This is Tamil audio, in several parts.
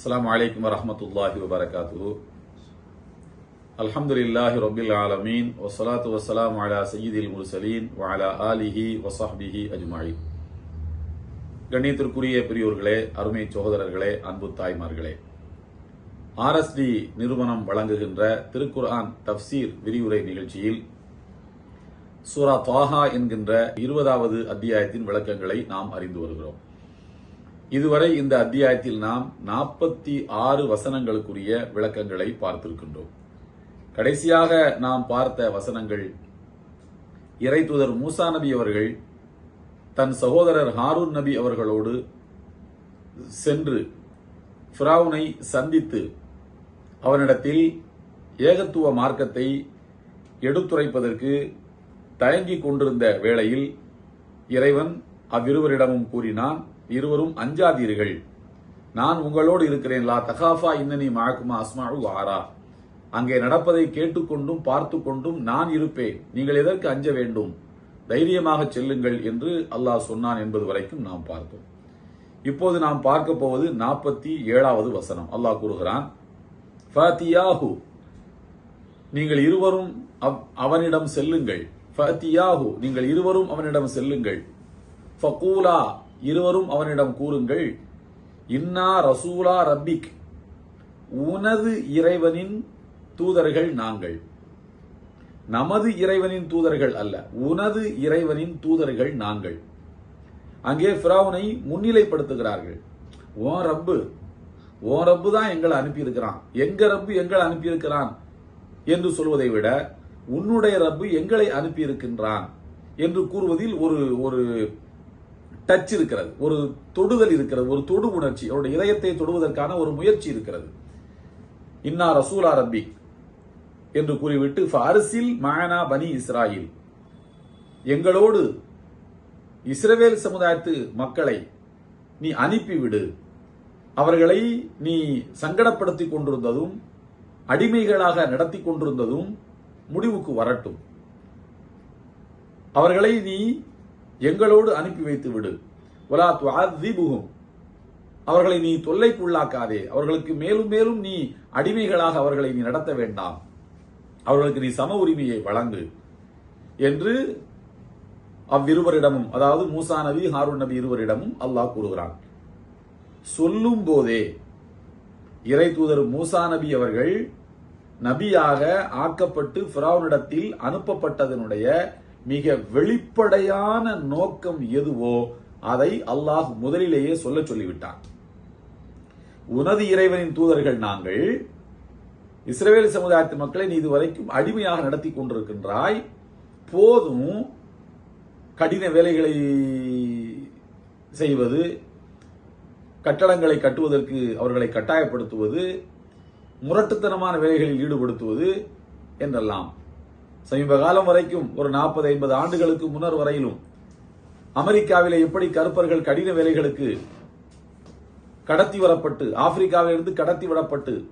அஸ்லாம் வலைக்கம் வரமத்துல்லாஹி வபரகாத்து அல்ஹம்துலில்லாஹி ரொபில் ஆலமீன் வசலாத்து வசலாம் அலா சயீதில் முர்சலீன் வாலா ஆலிஹி வசாஹ்பிஹி அஜ்மாயி கண்ணியத்திற்குரிய பெரியோர்களே அருமை சகோதரர்களே அன்பு தாய்மார்களே. ஆர்எஸ்டி நிறுவனம் வழங்குகின்ற திருக்குர்ஆன் தப்சீர் விரிவுரை நிகழ்ச்சியில் சூரா தாஹா என்கின்ற இருபதாவது அத்தியாயத்தின் விளக்கங்களை நாம் அறிந்து வருகிறோம். இதுவரை இந்த அத்தியாயத்தில் நாம் நாற்பத்தி ஆறு வசனங்களுக்குரிய விளக்கங்களை பார்த்திருக்கின்றோம். கடைசியாக நாம் பார்த்த வசனங்கள் இறை தூதர் மூசா நபி அவர்கள் தன் சகோதரர் ஹாரூன் நபி அவர்களோடு சென்று ஃபிராவுனை சந்தித்து அவனிடத்தில் ஏகத்துவ மார்க்கத்தை எடுத்துரைப்பதற்கு தயங்கிக் கொண்டிருந்த வேளையில் இறைவன் அவ்விருவரிடமும் கூறினான் இருவரும் அஞ்சாதீர்கள். நான் உங்களோடு இருக்கிறேன். லா தகாஃபா இன்னனி மாக்குமா அஸ்மாவு ஆரா அங்கே நடப்பதை கேட்டுக்கொண்டும் பார்த்து கொண்டும் நான் இருப்பேன். நீங்கள் எதற்கு அஞ்ச வேண்டும்? தைரியமாக செல்லுங்கள் என்று அல்லாஹ் சொன்னான் என்பது வரைக்கும் நாம் பார்த்தோம். இப்போது நாம் பார்க்க போவது நாற்பத்தி ஏழாவது வசனம். அல்லாஹ் கூறுகிறான் ஃபாத்தியாஹு நீங்கள் இருவரும் அவ்- அவனிடம் செல்லுங்கள். ஃபத்தியாஹு நீங்கள் இருவரும் அவனிடம் செல்லுங்கள். ஃபகூலா. இருவரும் அவனிடம் கூறுங்கள் இன்னா ரசூலா ரப்பிக் உனது இறைவனின் தூதர்கள் நாங்கள். நமது இறைவனின் தூதர்கள் அல்ல உனது இறைவனின் தூதர்கள் நாங்கள். அங்கே ஃபிரௌனை முன்னிலைப்படுத்துகிறார்கள். ஓ ரப்பு ஓ ரப்பு தான் எங்களை அனுப்பியிருக்கிறான். எங்க ரப்பு எங்களை அனுப்பியிருக்கிறான்? என்று சொல்வதை விட உன்னுடைய ரப்பு எங்களை அனுப்பியிருக்கின்றான் என்று கூறுவதில் ஒரு ஒரு டச் இருக்கிறது ஒரு தொடுதல் இருக்கிறது ஒரு தொடு உணர்ச்சி அவருடைய இதயத்தை தொடுவதற்கான ஒரு முயற்சி இருக்கிறது. இன்னா ரசூலா ரப்பி என்று கூறிவிட்டு அரிசில் மானா பனி இஸ்ராயில் எங்களோடு இஸ்ரவேல் சமுதாயத்து மக்களை நீ அனுப்பிவிடு. அவர்களை நீ சங்கடப்படுத்தி கொண்டிருந்ததும் அடிமைகளாக நடத்தி கொண்டிருந்ததும் முடிவுக்கு வரட்டும். அவர்களை நீ எங்களோடு அனுப்பி வைத்து விடு வலா அவர்களை நீ தொல்லைக்குள்ளாக்காதே. அவர்களுக்கு மேலும் மேலும் நீ அடிமைகளாக அவர்களை நீ நடத்த வேண்டாம். அவர்களுக்கு நீ சம உரிமையை வழங்கு. என்று அவ்விருவரிடமும் அதாவது மூசா நபி ஹாரூன் நபி இருவரிடமும் அல்லாஹ் கூறுகிறான். சொல்லும் போதே இறை தூதர் மூசா நபி அவர்கள் நபியாக ஆக்கப்பட்டு ஃபிரௌனிடத்தில் அனுப்பப்பட்டதனுடைய மிக வெளிப்படையான நோக்கம் எதுவோ அதை அல்லாஹ் முதலிலேயே சொல்ல சொல்லிவிட்டான். உனது இறைவனின் தூதர்கள் நாங்கள் இஸ்ரேல் சமுதாயத்து மக்களை நீ இதுவரைக்கும் அடிமையாக நடத்தி கொண்டிருக்கின்றாய். போதும் கடின வேலைகளை செய்வது கட்டடங்களை கட்டுவதற்கு அவர்களை கட்டாயப்படுத்துவது முரட்டுத்தனமான வேலைகளில் ஈடுபடுத்துவது என்றெல்லாம் சமீப காலம் வரைக்கும் ஒரு நாற்பது ஐம்பது ஆண்டுகளுக்கு முன்னர் வரையிலும் அமெரிக்காவிலே எப்படி கருப்பர்கள் கடின வேலைகளுக்கு கடத்தி வரப்பட்டு ஆப்பிரிக்காவிலிருந்து கடத்தி விடப்பட்டு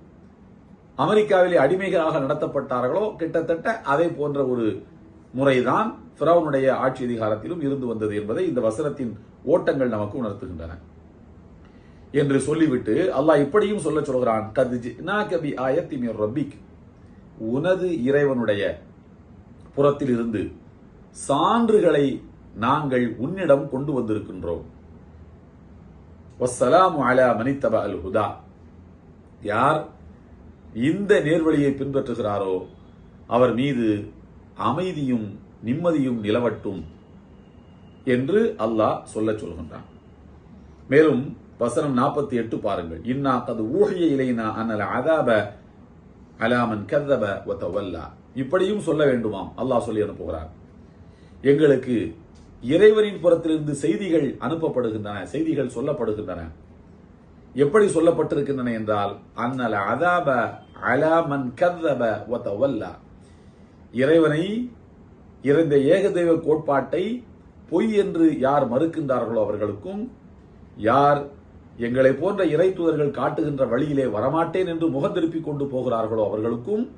அமெரிக்காவிலே அடிமைகளாக நடத்தப்பட்டார்களோ கிட்டத்தட்ட அதை போன்ற ஒரு முறைதான் ஃபிரௌனுடைய ஆட்சி அதிகாரத்திலும் இருந்து வந்தது என்பதை இந்த வசனத்தின் ஓட்டங்கள் நமக்கு உணர்த்துகின்றன. என்று சொல்லிவிட்டு அல்லாஹ் இப்படியும் சொல்ல சொல்கிறான் கபி ஜினாகபி ரப்பிக். உனது இறைவனுடைய புறத்தில் இருந்து சான்றுகளை நாங்கள் உன்னிடம் கொண்டு வந்திருக்கின்றோம். வஸ்ஸலாமு அலா மனித்தப அல் ஹுதா. யார் இந்த நேர்வழியை பின்பற்றுகிறாரோ அவர் மீது அமைதியும் நிம்மதியும் நிலவட்டும் என்று அல்லாஹ் சொல்லச் சொல்கின்றான். மேலும் வசனம் நாற்பத்தி எட்டு பாருங்கள். இன்னா கது ஊழிய இலைனா அன்னல அதாப அலாமன் கதப ஒத்தவல்லா இப்படியும் சொல்ல வேண்டுமாம். அல்லாஹ் சொல்லி அனுப்புகிறார் எங்களுக்கு இறைவனின் புறத்திலிருந்து செய்திகள் அனுப்பப்படுகின்றன செய்திகள் சொல்லப்படுகின்றன. எப்படி சொல்லப்பட்டிருக்கின்றன என்றால் அன்னல அதாப அலாமன் கதப ஒத்தவல்லா இறைவனை இறந்த ஏகதெய்வ கோட்பாட்டை பொய் என்று யார் மறுக்கின்றார்களோ அவர்களுக்கும் யார் எங்களை போன்ற இறை தூதர்கள் காட்டுகின்ற வழியிலே வரமாட்டேன் என்று முகம் திருப்பிக் கொண்டு போகிறார்களோ அவர்களுக்கும்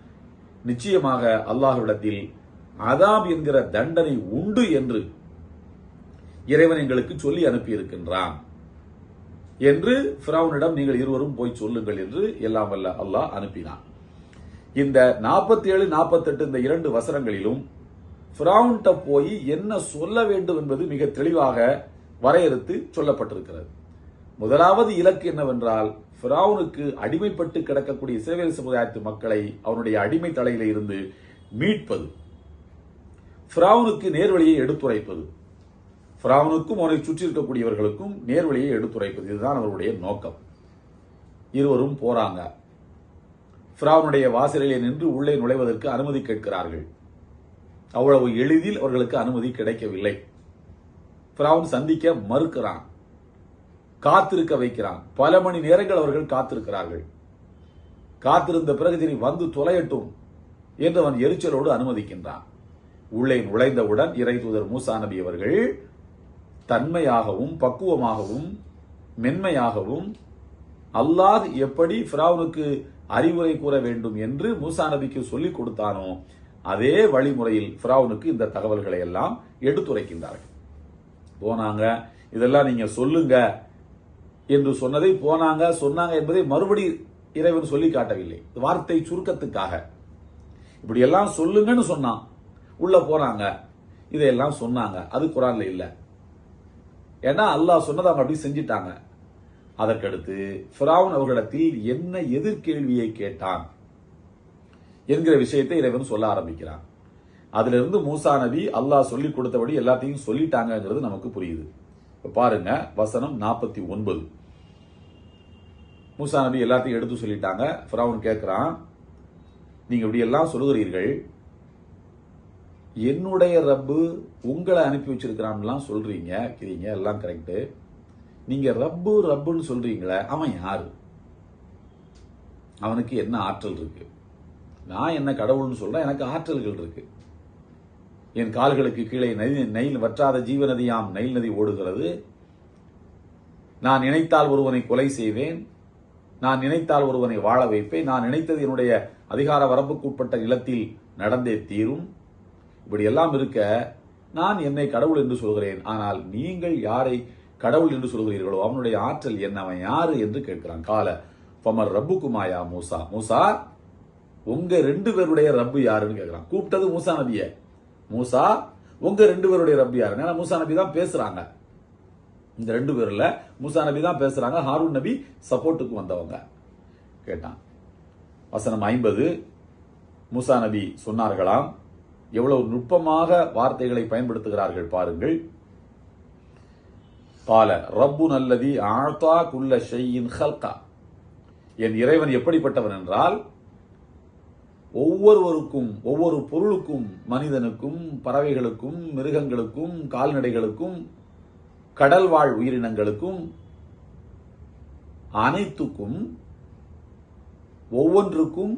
நிச்சயமாக அல்லாஹ்விடத்தில் அதாப் என்கிற தண்டனை உண்டு என்று இறைவன் எங்களுக்கு சொல்லி அனுப்பியிருக்கின்றான் என்று ஃபிரௌனிடம் நீங்கள் இருவரும் போய் சொல்லுங்கள் என்று எல்லாம் வல்ல அல்லாஹ் அனுப்பினான். இந்த நாற்பத்தி ஏழு நாற்பத்தெட்டு இந்த இரண்டு வசனங்களிலும் ஃபிரௌன்ட்ட போய் என்ன சொல்ல வேண்டும் என்பது மிக தெளிவாக வரையறுத்து சொல்லப்பட்டிருக்கிறது. முதலாவது இலக்கு என்னவென்றால் ஃபிரௌனுக்கு அடிமைப்பட்டு கிடக்கக்கூடிய இஸ்ரேல் சமுதாயத்து மக்களை அவனுடைய அடிமை தலையில இருந்து மீட்பது. ஃபிரௌனுக்கு நேர்வழியை எடுத்துரைப்பது. ஃபிரௌனுக்கும் அவனை சுற்றி இருக்கக்கூடியவர்களுக்கும் நேர்வழியை எடுத்துரைப்பது. இதுதான் அவருடைய நோக்கம். இருவரும் போறாங்க. ஃப்ராவனுடைய வாசலிலே நின்று உள்ளே நுழைவதற்கு அனுமதி கேட்கிறார்கள். அவ்வளவு எளிதில் அவர்களுக்கு அனுமதி கிடைக்கவில்லை. ஃபிரௌன் சந்திக்க மறுக்கிறான். காத்திருக்க வைக்கிறான். பல மணி நேரங்கள் அவர்கள் காத்திருக்கிறார்கள். காத்திருந்த பிறகு சரி வந்து தொலையட்டும் என்று அவன் எரிச்சலோடு அனுமதிக்கின்றான். உள்ளே நுழைந்தவுடன் இறை தூதர் மூசா நபி அவர்கள் தன்மையாகவும் பக்குவமாகவும் மென்மையாகவும் அல்லாஹ் எப்படி ஃபிராவுனுக்கு அறிவுரை கூற வேண்டும் என்று மூசா நபிக்கு சொல்லிக் கொடுத்தானோ அதே வழிமுறையில் ஃபிராவுனுக்கு இந்த தகவல்களை எல்லாம் எடுத்துரைக்கின்றார்கள். போனாங்க இதெல்லாம் நீங்க சொல்லுங்க என்று சொன்னதை போனாங்க சொன்னாங்க என்பதை மறுபடி இறைவன் சொல்லி காட்டவில்லை. வார்த்தை சுருக்கத்துக்காக. இப்படி எல்லாம் சொல்லுங்கன்னு சொன்னான். உள்ள போனாங்க இதையெல்லாம் சொன்னாங்க. அது குரான்ல இல்லை. ஏன்னா அல்லாஹ் சொன்னதை அவங்க அப்படி செஞ்சிட்டாங்க. அதற்கடுத்து ஃபிரௌன் அவர்களிடத்தில் என்ன எதிர்கேள்வியை கேட்டான் என்கிற விஷயத்தை இறைவன் சொல்ல ஆரம்பிக்கிறான். அதிலிருந்து மூசா நபி அல்லாஹ் சொல்லி கொடுத்தபடி எல்லாத்தையும் சொல்லிட்டாங்கிறது நமக்கு புரியுது. இப்போ பாருங்க வசனம் நாற்பத்தி ஒன்பது. மூசா நபி எல்லாத்தையும் எடுத்து சொல்லிட்டாங்க. ஃபிராவன் கேட்கிறான் நீங்க இப்படி எல்லாம் சொல்லுகிறீர்கள் என்னுடைய ரப்பு உங்களை அனுப்பி வச்சிருக்கிறான்லாம் சொல்றீங்க இருக்கிறீங்க எல்லாம் கரெக்டு நீங்க ரப்பு ரப்புன்னு சொல்றீங்களே அவன் யாரு? அவனுக்கு என்ன ஆற்றல் இருக்கு? நான் என்ன கடவுள்னு சொல்றேன் எனக்கு ஆற்றல்கள் இருக்கு. என் கால்களுக்கு கீழே நதி நெயில் வற்றாத ஜீவநதியாம் நெயில் நதி ஓடுகிறது. நான் நினைத்தால் ஒருவனை கொலை செய்வேன். நான் நினைத்தால் ஒருவனை வாழ வைப்பேன். நான் நினைத்தது என்னுடைய அதிகார வரம்புக்குட்பட்ட நிலத்தில் நடந்தே தீரும். இப்படி எல்லாம் இருக்க நான் என்னை கடவுள் என்று சொல்கிறேன். ஆனால் நீங்கள் யாரை கடவுள் என்று சொல்கிறீர்களோ அவனுடைய ஆற்றல் என்ன அவன் யாரு என்று கேட்கிறான். கால பமர் ரப்புக்குமாயா மூசா? மூசா உங்க ரெண்டு பேருடைய ரப்பு யாருன்னு கேட்கிறான். கூப்பிட்டது மூசா நபிய. மூசா உங்க ரெண்டு பேருடைய ரப்பு யாரு? ஏன்னா மூசா நபி தான் பேசுறாங்க. இந்த ரெண்டு பேர்ல மூசா நபி தான் பேசுறாங்க. ஹாரூன் நபி சப்போர்ட்டுக்கு வந்தவங்க. கேட்டான். வசனம் ஐம்பது. மூசா நபி சொன்னார்களாம் எவ்வளவு நுட்பமாக வார்த்தைகளை பயன்படுத்துகிறார்கள் பாருங்கள். பால ரப்பு நல்லதி ஆழ்த்தா குல்ல ஷையின் ஹல்கா. என் இறைவன் எப்படிப்பட்டவன் என்றால் ஒவ்வொருவருக்கும் ஒவ்வொரு பொருளுக்கும் மனிதனுக்கும் பறவைகளுக்கும் மிருகங்களுக்கும் கால்நடைகளுக்கும் கடல் வாழ் உயிரினங்களுக்கும் அனைத்துக்கும் ஒவ்வொன்றுக்கும்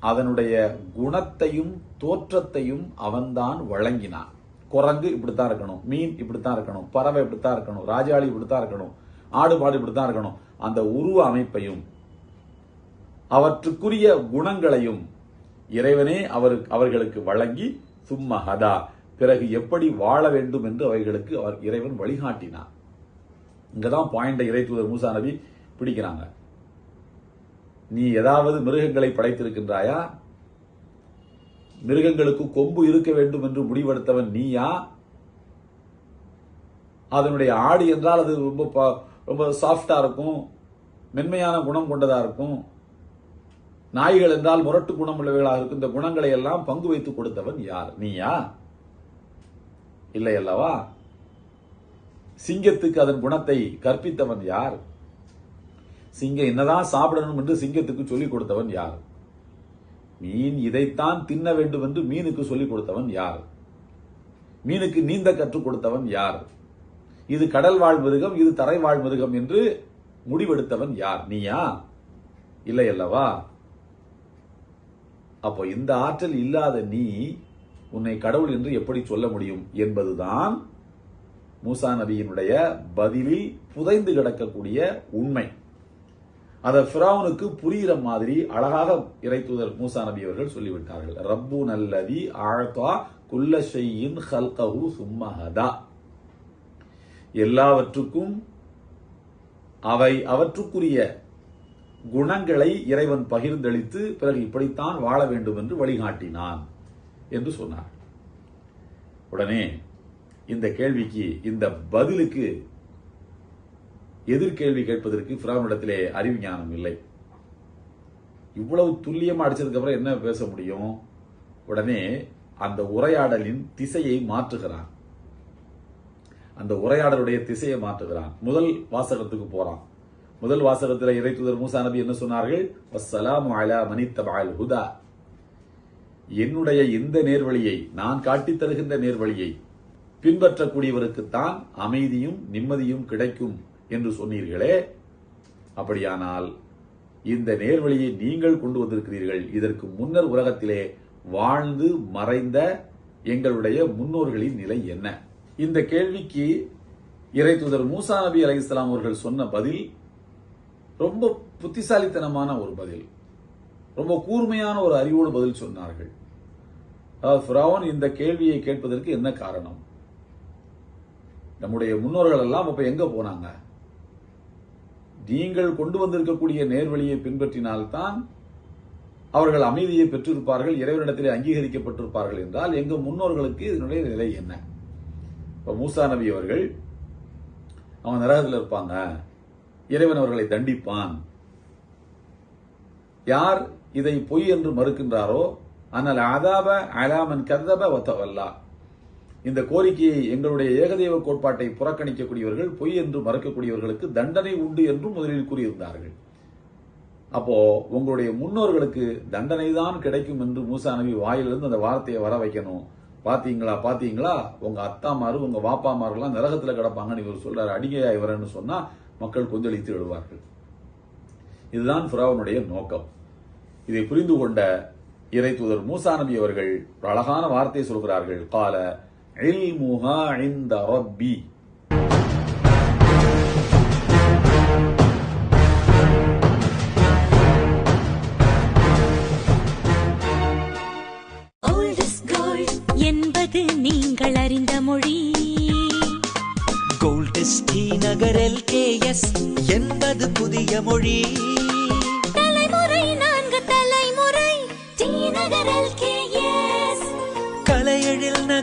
அதனுடைய குணத்தையும் தோற்றத்தையும் அவன்தான் வழங்கினான். குரங்கு இப்படித்தான் இருக்கணும் மீன் இப்படித்தான் இருக்கணும் பறவை இப்படித்தான் இருக்கணும் ராஜாளி இப்படித்தான் இருக்கணும் ஆடு மாடு இப்படித்தான் இருக்கணும். அந்த உருவ அமைப்பையும் அவற்றுக்குரிய குணங்களையும் இறைவனே அவருக்கு அவர்களுக்கு வழங்கி சும்ம ஹதா பிறகு எப்படி வாழ வேண்டும் என்று அவைகளுக்கு அவர் இறைவன் வழிகாட்டினார் இங்கதான் பாயிண்ட இறை தூதர் மூசா நபி பிடிக்கிறாங்க. நீ ஏதாவது மிருகங்களை படைத்திருக்கின்றாயா? மிருகங்களுக்கு கொம்பு இருக்க வேண்டும் என்று முடிவெடுத்தவன் நீயா? அதனுடைய ஆடு என்றால் அது ரொம்ப ரொம்ப சாஃப்டா இருக்கும் மென்மையான குணம் கொண்டதா இருக்கும். நாய்கள் என்றால் முரட்டு குணம் உள்ளவைகளாக இருக்கும். இந்த குணங்களை எல்லாம் பங்கு வைத்து கொடுத்தவன் யார்? நீயா? இல்லை அல்லவா? சிங்கத்துக்கு அதன் குணத்தை கற்பித்தவன் யார்? சிங்கம் என்னதான் சாப்பிடணும் என்று சிங்கத்துக்கு சொல்லிக் கொடுத்தவன் யார்? மீன் இதைத்தான் தின்ன வேண்டும் என்று மீனுக்கு சொல்லிக் கொடுத்தவன் யார்? மீனுக்கு நீந்த கற்றுக் கொடுத்தவன் யார்? இது கடல் வாழ் மிருகம் இது தரை வாழ் மிருகம் என்று முடிவெடுத்தவன் யார்? நீயா? இல்லை அல்லவா? அப்போ இந்த ஆற்றல் இல்லாத நீ உன்னை கடவுள் என்று எப்படி சொல்ல முடியும் என்பதுதான் மூசா நபியினுடைய பதிலில் புதைந்து கிடக்கக்கூடிய உண்மை. அதை ஃபிராவுனுக்கு புரிகிற மாதிரி அழகாக இறைத்தூதர் மூசா நபி அவர்கள் சொல்லிவிட்டார்கள். ரப்பு நல்லதி ஆழ்த்தா குல்ல ஷையின் ஹல்கஹு சும்மஹதா எல்லாவற்றுக்கும் அவை அவற்றுக்குரிய குணங்களை இறைவன் பகிர்ந்தளித்து பிறகு இப்படித்தான் வாழ வேண்டும் என்று வழிகாட்டினான் என்று சொன்னார். உடனே இந்த கேள்விக்கு இந்த பதிலுக்கு எதிர்கேள்வி கேட்பதற்கு பிராவனிடத்திலே அறிவு ஞானம் இல்லை. இவ்வளவு துல்லியமா அடிச்சதுக்கு அப்புறம் என்ன பேச முடியும்? உடனே அந்த உரையாடலின் திசையை மாற்றுகிறான். அந்த உரையாடலுடைய திசையை மாற்றுகிறான். முதல் வாசகத்துக்கு போறான். முதல் வாசகத்தில் இறைத்துதர் மூசா நபி என்ன சொன்னார்கள்? வஸ்ஸலாமு அலா மனித்தபால் ஹுதா. என்னுடைய இந்த நேர்வழியை நான் காட்டித் தருகின்ற நேர்வழியை பின்பற்றக்கூடியவருக்குத்தான் அமைதியும் நிம்மதியும் கிடைக்கும். என்று சொன்னீர்களே. அப்படியானால் இந்த நேர்வழியை நீங்கள் கொண்டு வந்திருக்கிறீர்கள். இதற்கு முன்னர் உலகத்திலே வாழ்ந்து மறைந்த எங்களுடைய முன்னோர்களின் நிலை என்ன? இந்த கேள்விக்கு இறை தூதர் மூசா நபி அலி இஸ்லாம் அவர்கள் சொன்ன பதில் ரொம்ப புத்திசாலித்தனமான ஒரு பதில். ரொம்ப கூர்மையான ஒரு அறிவோடு பதில் சொன்னார்கள். ஃபிரௌன் இந்த கேள்வியை கேட்பதற்கு என்ன காரணம்? நம்முடைய முன்னோர்கள் எல்லாம் அப்ப எங்க போனாங்க? நீங்கள் கொண்டு வந்திருக்கக்கூடிய நேர்வழியை பின்பற்றினால்தான் அவர்கள் அமைதியை பெற்றிருப்பார்கள் இறைவனிடத்திலே அங்கீகரிக்கப்பட்டிருப்பார்கள் என்றால் எங்க முன்னோர்களுக்கு இதனுடைய நிலை என்ன? இப்ப மூசா நபி அவர்கள் அவன் நரகத்தில் இருப்பாங்க. இறைவன் அவர்களை தண்டிப்பான். யார் இதை பொய் என்று மறுக்கின்றாரோ ஆனால் அதாப அலாமன் கதப ஒத்தவல்லா இந்த கோரிக்கையை எங்களுடைய ஏகதேவ கோட்பாட்டை புறக்கணிக்கக்கூடியவர்கள் பொய் என்று மறக்கக்கூடியவர்களுக்கு தண்டனை உண்டு என்றும் முதலில் கூறியிருந்தார்கள். அப்போ உங்களுடைய முன்னோர்களுக்கு தண்டனை தான் கிடைக்கும் என்று மூசா நபி வாயிலிருந்து அந்த வார்த்தையை வர வைக்கணும். பாத்தீங்களா பாத்தீங்களா? உங்க அத்தாமாரு உங்க வாப்பாமாருலாம் நரகத்துல கிடப்பாங்கன்னு இவர் சொல்றாரு. அடிகையா இவரன்னு சொன்னா மக்கள் கொந்தளித்து எழுவார்கள். இதுதான் ஃபிராவனுடைய நோக்கம். இதை புரிந்து கொண்ட இறை தூதர் மூசா நபி அவர்கள் ஒரு அழகான வார்த்தையை சொல்கிறார்கள். கால இல்முஹா இந்த ரப்பி. என்பது நீங்கள் அறிந்த மொழி. கோல்டு ஸ்ரீ நகர் எல்கேஎஸ் என்பது புதிய மொழி. தலைமுறை நான்கு தலைமுறை டி நகர் LKS.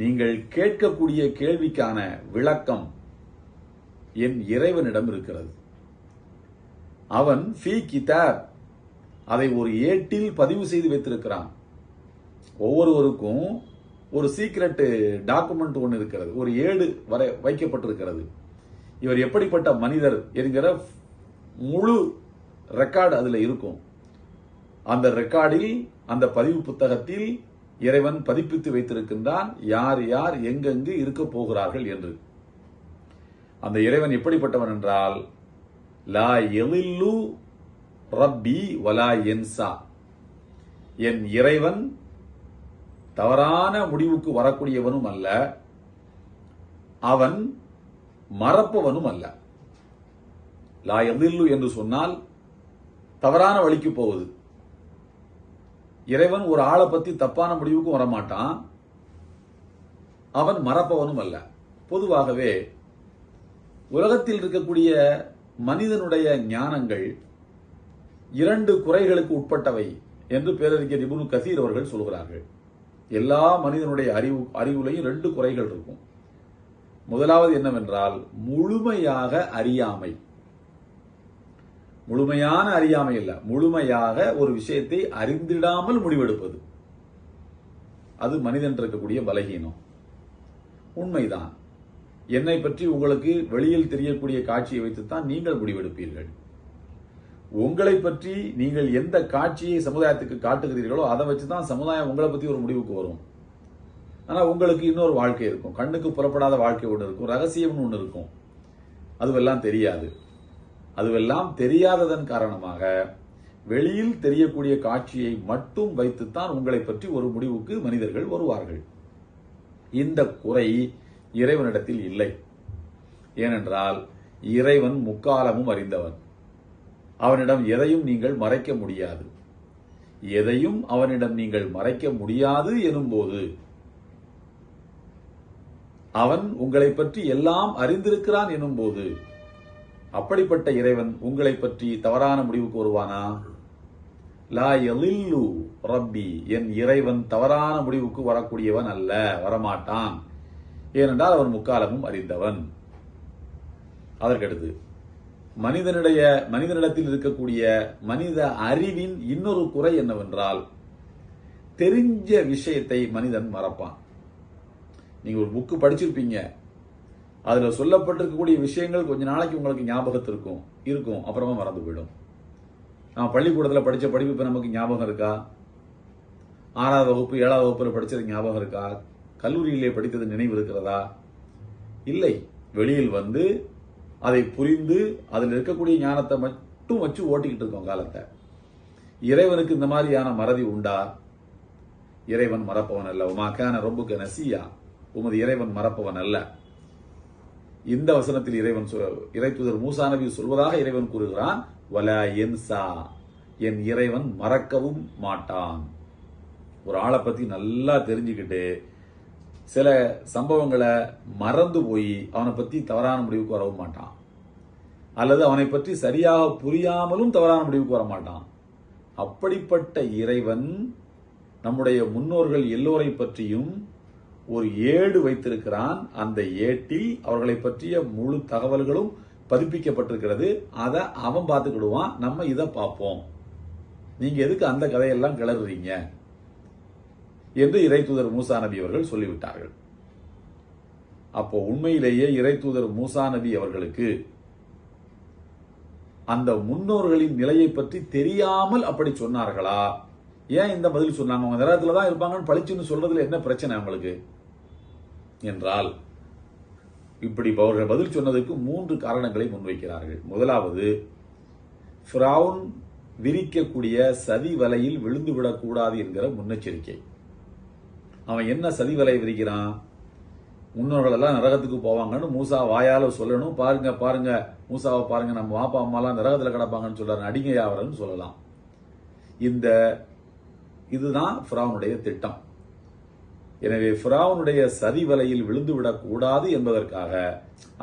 நீங்கள் கேட்கக்கூடிய கேள்விக்கான விளக்கம் என் இறைவனிடம் இருக்கிறது. அவன் ஃபீ கிதாப் அதை ஒரு ஏட்டில் பதிவு செய்து வைத்திருக்கிறான். ஒவ்வொருவருக்கும் ஒரு சீக்ரெட் டாக்குமெண்ட் ஒன்று இருக்கிறது ஒரு ஏடு வரை வைக்கப்பட்டிருக்கிறது. இவர் எப்படிப்பட்ட மனிதர் என்கிற முழு ரெக்கார்டு அதில் இருக்கும். அந்த ரெக்கார்டில் அந்த பதிவு புத்தகத்தில் இறைவன் பதிப்பித்து வைத்திருக்கின்றான். யார் யார் எங்கெங்கு இருக்க போகிறார்கள் என்று. அந்த இறைவன் எப்படிப்பட்டவன் என்றால் லா எழில்லு ரப்பி வலா என்சா. என் இறைவன் தவறான முடிவுக்கு வரக்கூடியவனும் அல்ல அவன் மறப்பவனும் அல்ல. லா எதில்லு என்று சொன்னால் தவறான வழிக்கு போவது. இறைவன் ஒரு ஆளை பத்தி தப்பான முடிவுக்கும் வரமாட்டான். அவன் மறப்பவனும் அல்ல. பொதுவாகவே உலகத்தில் இருக்கக்கூடிய மனிதனுடைய ஞானங்கள் இரண்டு குறைகளுக்கு உட்பட்டவை என்று பேரறிஞர் இபுனு கசீர் அவர்கள் சொல்கிறார்கள். எல்லா மனிதனுடைய அறிவு அறிவுலையும் ரெண்டு குறைகள் இருக்கும். முதலாவது என்னவென்றால் முழுமையாக அறியாமை. முழுமையான அறியாமை இல்ல. முழுமையாக ஒரு விஷயத்தை அறிந்திடாமல் முடிவெடுப்பது. அது மனிதன் இருக்கக்கூடிய பலகீனம். உண்மைதான். என்னை பற்றி உங்களுக்கு வெளியில் தெரியக்கூடிய காட்சியை வைத்துத்தான் நீங்கள் முடிவெடுப்பீர்கள். உங்களை பற்றி நீங்கள் எந்த காட்சியை சமுதாயத்துக்கு காட்டுகிறீர்களோ அதை வச்சு தான் சமுதாயம் உங்களை பற்றி ஒரு முடிவுக்கு வரும். ஆனால் உங்களுக்கு இன்னொரு வாழ்க்கை இருக்கும். கண்ணுக்கு புறப்படாத வாழ்க்கை ஒன்று இருக்கும். ரகசியம்னு ஒன்று இருக்கும். அதுவெல்லாம் தெரியாது. அதுவெல்லாம் தெரியாததன் காரணமாக வெளியில் தெரியக்கூடிய காட்சியை மட்டும் வைத்துத்தான் உங்களை பற்றி ஒரு முடிவுக்கு மனிதர்கள் வருவார்கள். இந்த குறை இறைவனிடத்தில் இல்லை. ஏனென்றால் இறைவன் முக்காலமும் அறிந்தவன். அவனிடம் எதையும் நீங்கள் மறைக்க முடியாது. எதையும் அவனிடம் நீங்கள் மறைக்க முடியாது எனும்போது அவன் உங்களை பற்றி எல்லாம் அறிந்திருக்கிறான் எனும்போது அப்படிப்பட்ட இறைவன் உங்களை பற்றி தவறான முடிவுக்கு வருவானா லா எலில்லு ரப்பி. என் இறைவன் தவறான முடிவுக்கு வரக்கூடியவன் அல்ல வரமாட்டான். ஏனென்றால் அவன் முக்காலமும் அறிந்தவன். அதற்கடுத்து மனிதனுடைய மனிதனிடத்தில் இருக்கக்கூடிய மனித அறிவின் இன்னொரு குறை என்னவென்றால் தெரிஞ்ச விஷயத்தை மனிதன் மறப்பான். நீங்க ஒரு புக்கு படிச்சிருப்பீங்க. அதில் சொல்லப்பட்டிருக்கக்கூடிய விஷயங்கள் கொஞ்ச நாளைக்கு உங்களுக்கு ஞாபகத்திற்கும் இருக்கும். அப்புறமா மறந்து போயிடும். நான் பள்ளிக்கூடத்தில் படித்த படிப்பு இப்போ நமக்கு ஞாபகம் இருக்கா? ஆறாவது வகுப்பு ஏழாவது வகுப்பில் படித்தது ஞாபகம் இருக்கா? கல்லூரியிலே படித்தது நினைவு இருக்கிறதா? இல்லை. வெளியில் வந்து அதை புரிந்து அதில் இருக்கக்கூடிய ஞானத்தை மட்டும் வச்சு ஓட்டிக்கிட்டு இருக்கோம் காலத்தை. இறைவனுக்கு இந்த மாதிரியான மறதி உண்டா? இறைவன் மறப்பவன் அல்ல. உமாக்கான ரொம்புக்கு நசியா. உமது இறைவன் மறப்பவன் அல்ல. இந்த வசனத்தில் இறைவன் சொல்- தூதர் மூசா நபி சொல்வதாக இறைவன் கூறுகிறான் வல என்சா. என் இறைவன் மறக்கவும் மாட்டான். ஒரு ஆளை பத்தி நல்லா தெரிஞ்சுக்கிட்டு சில சம்பவங்களை மறந்து போய் அவனை பத்தி தவறான முடிவுக்கு வரவும் மாட்டான். அல்லது அவனை பற்றி சரியாக புரியாமலும் தவறான முடிவுக்கு வர மாட்டான். அப்படிப்பட்ட இறைவன் நம்முடைய முன்னோர்கள் எல்லோரை பற்றியும் ஒரு ஏடு வைத்திருக்கிறான். அந்த ஏட்டில் அவர்களை பற்றிய முழு தகவல்களும் பதிப்பிக்கப்பட்டிருக்கிறது. அதை அவன் பார்த்துக்கிடுவான். நம்ம இதை பார்ப்போம். நீங்க எதுக்கு அந்த கதையெல்லாம் கிளறுறீங்க? என்று இறைத்தூதர் மூசா நபி அவர்கள் சொல்லிவிட்டார்கள். அப்போ உண்மையிலேயே இறைத்தூதர் மூசா நபி அவர்களுக்கு அந்த முன்னோர்களின் நிலையை பற்றி தெரியாமல் அப்படி சொன்னார்களா? ஏன் இந்த பதில் சொன்னாங்க? அவங்க நேரத்தில் தான் இருப்பாங்கன்னு பளிச்சுன்னு சொல்றதுல என்ன பிரச்சனை அவங்களுக்கு? என்றால் இப்படி அவர்கள் பதில் சொன்னதற்கு மூன்று காரணங்களை முன்வைக்கிறார்கள். முதலாவது ஃபிரவுன் விரிக்கக்கூடிய சதி வலையில் விழுந்து விடக்கூடாது என்கிற முன்னெச்சரிக்கை. அவன் என்ன சதி வலை விரிக்கிறான்? முன்னோர்களெல்லாம் நரகத்துக்கு போவாங்கன்னு மூசா வாயால் சொல்லணும். பாருங்க பாருங்க மூசாவை பாருங்க நம்ம வாப்பா அம்மாலாம் நரகத்தில் கிடப்பாங்கன்னு சொல்றாரு. அடிங்க யாவரன்னு சொல்லலாம். இந்த இதுதான் ஃபிராவுனுடைய திட்டம். எனவே ஃபிராவுனுடைய சதி வலையில் விழுந்து விடக்கூடாது என்பதற்காக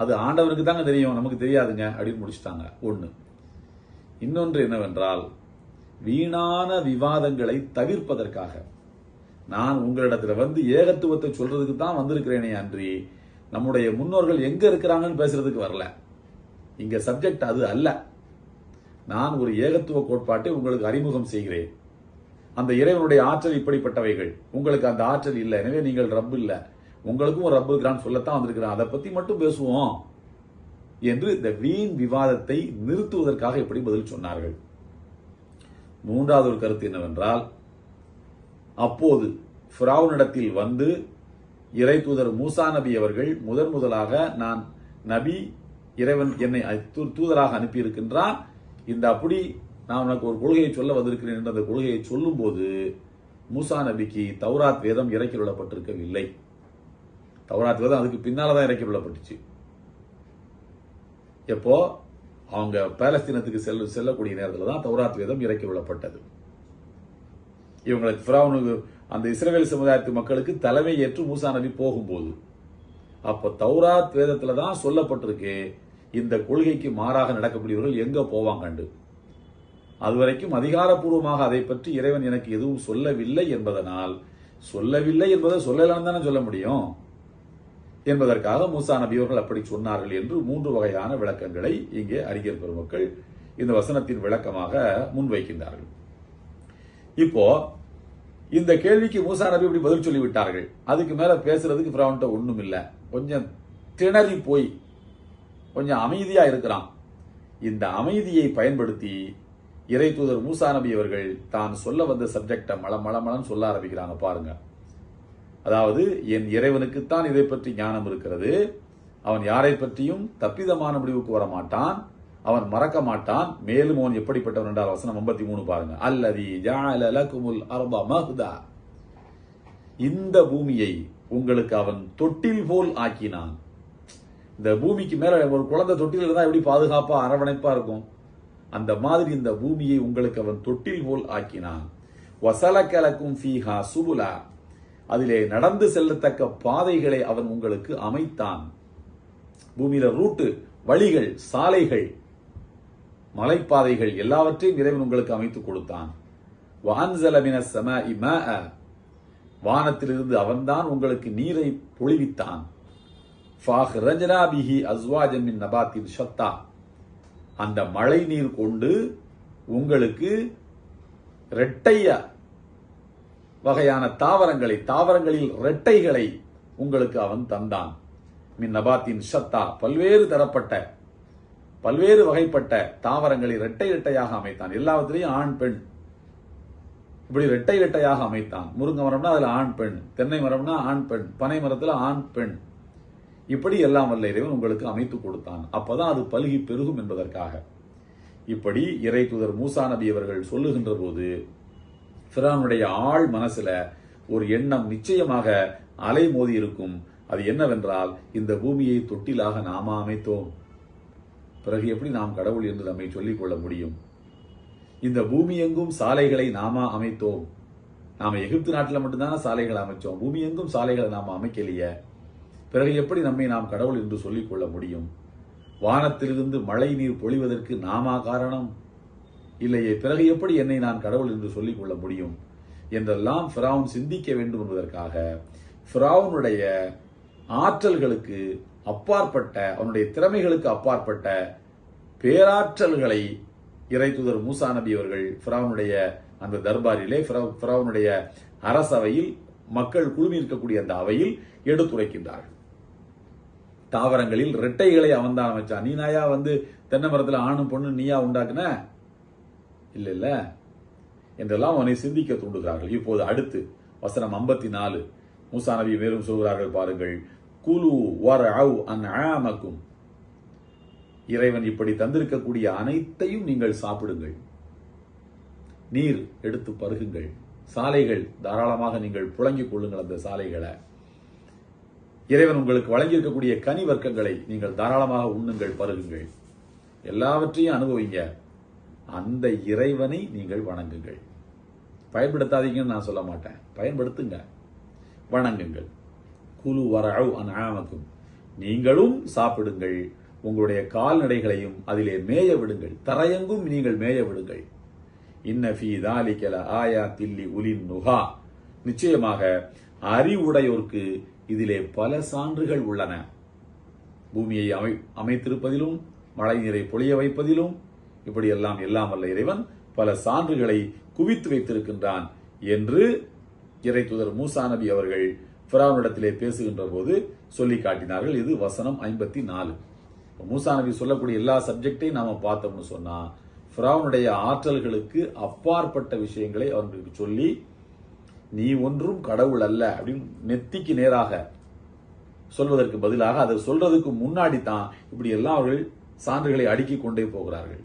அது ஆண்டவனுக்கு தாங்க தெரியும் நமக்கு தெரியாதுங்க அப்படின்னு முடிச்சுட்டாங்க. ஒன்று இன்னொன்று என்னவென்றால் வீணான விவாதங்களை தவிர்ப்பதற்காக. நான் உங்களிடத்துல வந்து ஏகத்துவத்தை சொல்றதுக்கு தான் வந்திருக்கிறேனே அன்றி நம்முடைய முன்னோர்கள் எங்க இருக்கிறாங்கன்னு பேசுறதுக்கு வரல. இங்க சப்ஜெக்ட் அது அல்ல. நான் ஒரு ஏகத்துவ கோட்பாட்டை உங்களுக்கு அறிமுகம் செய்கிறேன். அந்த இறைவனுடைய ஆற்றல் இப்படிப்பட்டவைகள். உங்களுக்கு அந்த ஆற்றல் இல்லை. எனவே நீங்கள் ரப் இல்லை. உங்களுக்கும் ஒரு ரப் இருக்கிறான்னு சொல்லத்தான் வந்திருக்கிறான். அதை பத்தி மட்டும் பேசுவோம். என்று இந்த வீண் விவாதத்தை நிறுத்துவதற்காக இப்படி பதில் சொன்னார்கள்? மூன்றாவது ஒரு கருத்து என்னவென்றால் அப்போது ஃபிராவுனிடத்தில் வந்து இறை தூதர் மூசா நபி அவர்கள் முதன் முதலாக நான் நபி இறைவன் என்னை தூ- தூதராக அனுப்பியிருக்கின்றான். இந்த அப்படி நான் உனக்கு ஒரு கொள்கையை சொல்ல வந்திருக்கிறேன் என்ற அந்த கொள்கையை சொல்லும்போது மூசா நபிக்கு தௌராத் வேதம் இறக்கி விடப்பட்டிருக்கவில்லை தௌராத் வேதம் அதுக்கு பின்னால்தான் இறக்கி விடப்பட்டுச்சு எப்போ? அவங்க பாலஸ்தீனத்துக்கு செல்ல செல்லக்கூடிய நேரத்தில் தான் தௌராத் வேதம் இறக்கி விடப்பட்டது இவங்களுக்கு ஃபிரௌனுக்கு அந்த இஸ்ரேல் சமுதாயத்து மக்களுக்கு தலைமை ஏற்று மூசா நபி போகும்போது அப்போ தௌராத் வேதத்தில் தான் சொல்லப்பட்டிருக்கு இந்த கொள்கைக்கு மாறாக நடக்கக்கூடியவர்கள் எங்கே போவாங்கண்டு. அதுவரைக்கும் அதிகாரப்பூர்வமாக அதை பற்றி இறைவன் எனக்கு எதுவும் சொல்லவில்லை என்பதனால் சொல்லவில்லை என்பதை சொல்லலாம்னு தானே சொல்ல முடியும்? என்பதற்காக மூசா நபி அவர்கள் அப்படி சொன்னார்கள் என்று மூன்று வகையான விளக்கங்களை இங்கே அறிஞர் பெருமக்கள் இந்த வசனத்தின் விளக்கமாக முன்வைக்கின்றார்கள். இப்போ இந்த கேள்விக்கு மூசா நபி இப்படி பதில் சொல்லிவிட்டார்கள். அதுக்கு மேல பேசுறதுக்கு ஃபிரௌன்ட்ட ஒண்ணும் இல்லை கொஞ்சம் திணறி போய் கொஞ்சம் அமைதியா இருக்கிறான். இந்த அமைதியை பயன்படுத்தி இறை தூதர் மூசா நபி அவர்கள் தான் சொல்ல வந்த சப்ஜெக்டை மல மலமலன்னு சொல்ல ஆரம்பிக்கிறாங்க பாருங்க. அதாவது என் இறைவனுக்குத்தான் இதை பற்றி ஞானம் இருக்கிறது. அவன் யாரை பற்றியும் தப்பிதமான முடிவுக்கு வர மாட்டான். அவன் மறக்க மாட்டான். மேலும் அவன் எப்படிப்பட்டவன் என்றால் வசனம் 53 மூணு பாருங்க. அல்லதி ஜஅல லகுமுல் மஹ்தா. இந்த பூமியை உங்களுக்கு அவன் தொட்டில் போல் ஆக்கினான். இந்த பூமிக்கு மேல ஒரு குழந்தை தொட்டில் இருந்தா எப்படி பாதுகாப்பா அரவணைப்பா இருக்கும்? அந்த மாதிரி இந்த பூமியை உங்களுக்கு அவன் தொட்டில் போல் ஆக்கினான். வசலக்கலக்கும் ஃபீஹா சுபுலா. அதிலே நடந்து செல்லத்தக்க பாதைகளை அவன் உங்களுக்கு அமைத்தான். பூமியில ரூட்டு வழிகள் சாலைகள் மலைப்பாதைகள் எல்லாவற்றையும் இறைவன் உங்களுக்கு அமைத்துக் கொடுத்தான். வான்சல மினஸ் இம வானத்திலிருந்து அவன்தான் உங்களுக்கு நீரை பொழிவித்தான். ஃபாஹ்ரஜ்னா பிஹி அஸ்வாஜமின் நபாத்தின் ஷத்தா. அந்த மழை நீர் கொண்டு உங்களுக்கு இரட்டைய வகையான தாவரங்களை தாவரங்களில் இரட்டைகளை உங்களுக்கு அவன் தந்தான். மின் நபாத்தின் சத்தா பல்வேறு தரப்பட்ட பல்வேறு வகைப்பட்ட தாவரங்களை இரட்டை இரட்டையாக அமைத்தான். எல்லாவற்றிலையும் ஆண் பெண். இப்படி இரட்டை இரட்டையாக அமைத்தான். முருங்கை மரம்னா அதுல ஆண் பெண். தென்னை மரம்னா ஆண் பெண். பனை மரத்துல ஆண் பெண். இப்படி எல்லாம் வல்ல இறைவன் உங்களுக்கு அமைத்து கொடுத்தான். அப்பதான் அது பல்கி பெருகும் என்பதற்காக. இப்படி இறை தூதர் மூசா நபி அவர்கள் சொல்லுகின்ற போது ஃபிரானுடைய ஆழ் மனசுல ஒரு எண்ணம் நிச்சயமாக அலை மோதி இருக்கும். அது என்னவென்றால் இந்த பூமியை தொட்டிலாக நாம அமைத்தோம். பிறகு எப்படி நாம் கடவுள் என்று நம்மை சொல்லிக் கொள்ள முடியும்? இந்த பூமி எங்கும் சாலைகளை நாம அமைத்தோம். நாம எகிப்து நாட்டில் மட்டும்தானே சாலைகளை அமைச்சோம். பூமி எங்கும் சாலைகளை நாம அமைக்கலையே. பிறகு எப்படி நம்மை நாம் கடவுள் என்று சொல்லிக்கொள்ள முடியும்? வானத்திலிருந்து மழை நீர் பொழிவதற்கு நாமா காரணம்? இல்லையே பிறகு எப்படி என்னை நான் கடவுள் என்று சொல்லிக் கொள்ள முடியும்? என்றெல்லாம் ஃபிரௌன் சிந்திக்க வேண்டும் என்பதற்காக ஃபிரௌனுடைய ஆற்றல்களுக்கு அப்பாற்பட்ட அவனுடைய திறமைகளுக்கு அப்பாற்பட்ட பேராற்றல்களை இறைத்துதர் மூசா நபி அவர்கள் ஃபிராவுனுடைய அந்த தர்பாரிலே ஃபிரௌ- அரசவையில் மக்கள் குழுமி இருக்கக்கூடிய அந்த அவையில் எடுத்துரைக்கின்றார்கள். தாவரங்களில் ரெட்டைகளை அவன் தான் அமைச்சான். நீ நாயா வந்து தென்னை மரத்தில் ஆணும் பொண்ணு நீயா உண்டாக்குன? இல்ல இல்ல. என்றெல்லாம் அவனை சிந்திக்க தூண்டுகிறார்கள். இப்போது அடுத்து வசனம் 54 நாலு மூசா நபி மேலும் சொல்கிறார்கள் பாருங்கள். குலு வர் அன் ஆமக்கும் இறைவன் இப்படி தந்திருக்கக்கூடிய அனைத்தையும் நீங்கள் சாப்பிடுங்கள். நீர் எடுத்து பருகுங்கள். சாலைகள் தாராளமாக நீங்கள் புழங்கிக் கொள்ளுங்கள் அந்த சாலைகளை. இறைவன் உங்களுக்கு வழங்கியிருக்கக்கூடிய கனி வர்க்கங்களை நீங்கள் தாராளமாக உண்ணுங்கள் பருகுங்கள். எல்லாவற்றையும் அனுபவிங்க. அந்த இறைவனை நீங்கள் வணங்குங்கள். பயன்படுத்தாதீங்கன்னு நான் சொல்ல மாட்டேன். பயன்படுத்துங்க. வணங்குங்கள். குழு வரவு அனாமக்கும் நீங்களும் சாப்பிடுங்கள். உங்களுடைய கால்நடைகளையும் அதிலே மேய விடுங்கள். தரையெங்கும் நீங்கள் மேய விடுங்கள். இன்ன ஃபீ தாலிகல ஆயா தில்லி உலின் நுகா. நிச்சயமாக அறிவுடையோர்க்கு இதிலே பல சான்றுகள் உள்ளன. பூமியை அமை அமைத்திருப்பதிலும் மழை நீரை பொழிய வைப்பதிலும் இப்படியெல்லாம் எல்லாம் வல்ல இறைவன் பல சான்றுகளை குவித்து வைத்திருக்கின்றான் என்று இறை தூதர் மூசா நபி அவர்கள் ஃபிரௌனிடத்திலே பேசுகின்ற போது சொல்லி காட்டினார்கள். இது வசனம் ஐம்பத்தி நாலு மூசா நபி சொல்லக்கூடிய எல்லா சப்ஜெக்டையும் நாம பார்த்தோம்னு சொன்னா ஃபிரௌனுடைய ஆற்றல்களுக்கு அப்பாற்பட்ட விஷயங்களை அவர்களுக்கு சொல்லி நீ ஒன்றும் கடவுள் அல்ல அப்படின்னு நெத்திக்கு நேராக சொல்வதற்கு பதிலாக அதை சொல்றதுக்கு முன்னாடி தான் இப்படி எல்லாம் அவர்கள் சான்றுகளை அடுக்கிக் கொண்டே போகிறார்கள்.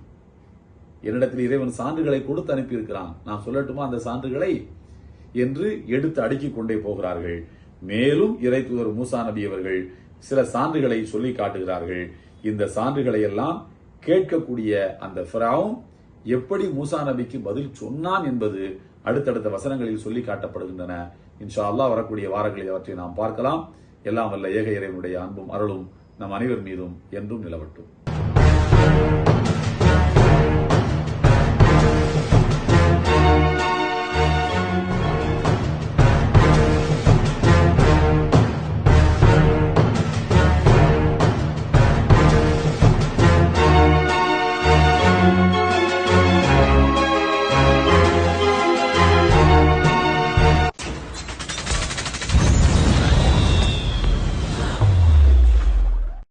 என்னிடத்தில் இறைவன் சான்றுகளை கொடுத்து அனுப்பியிருக்கிறான். நான் சொல்லட்டுமா அந்த சான்றுகளை? என்று எடுத்து அடுக்கிக் கொண்டே போகிறார்கள். மேலும் இறை தூதர் மூசா நபி அவர்கள் சில சான்றுகளை சொல்லி காட்டுகிறார்கள். இந்த சான்றுகளை எல்லாம் கேட்கக்கூடிய அந்த ஃபிராவும் எப்படி மூசா நபிக்கு பதில் சொன்னான் என்பது அடுத்தடுத்த வசனங்களில் சொல்லி காட்டப்படுகின்றன. இன்ஷா அல்லாஹ் வரக்கூடிய வாரங்களில் அவற்றை நாம் பார்க்கலாம். எல்லாம் வல்ல ஏக இறைவனுடைய அன்பும் அருளும் நம் அனைவர் மீதும் என்றும் நிலவட்டும்.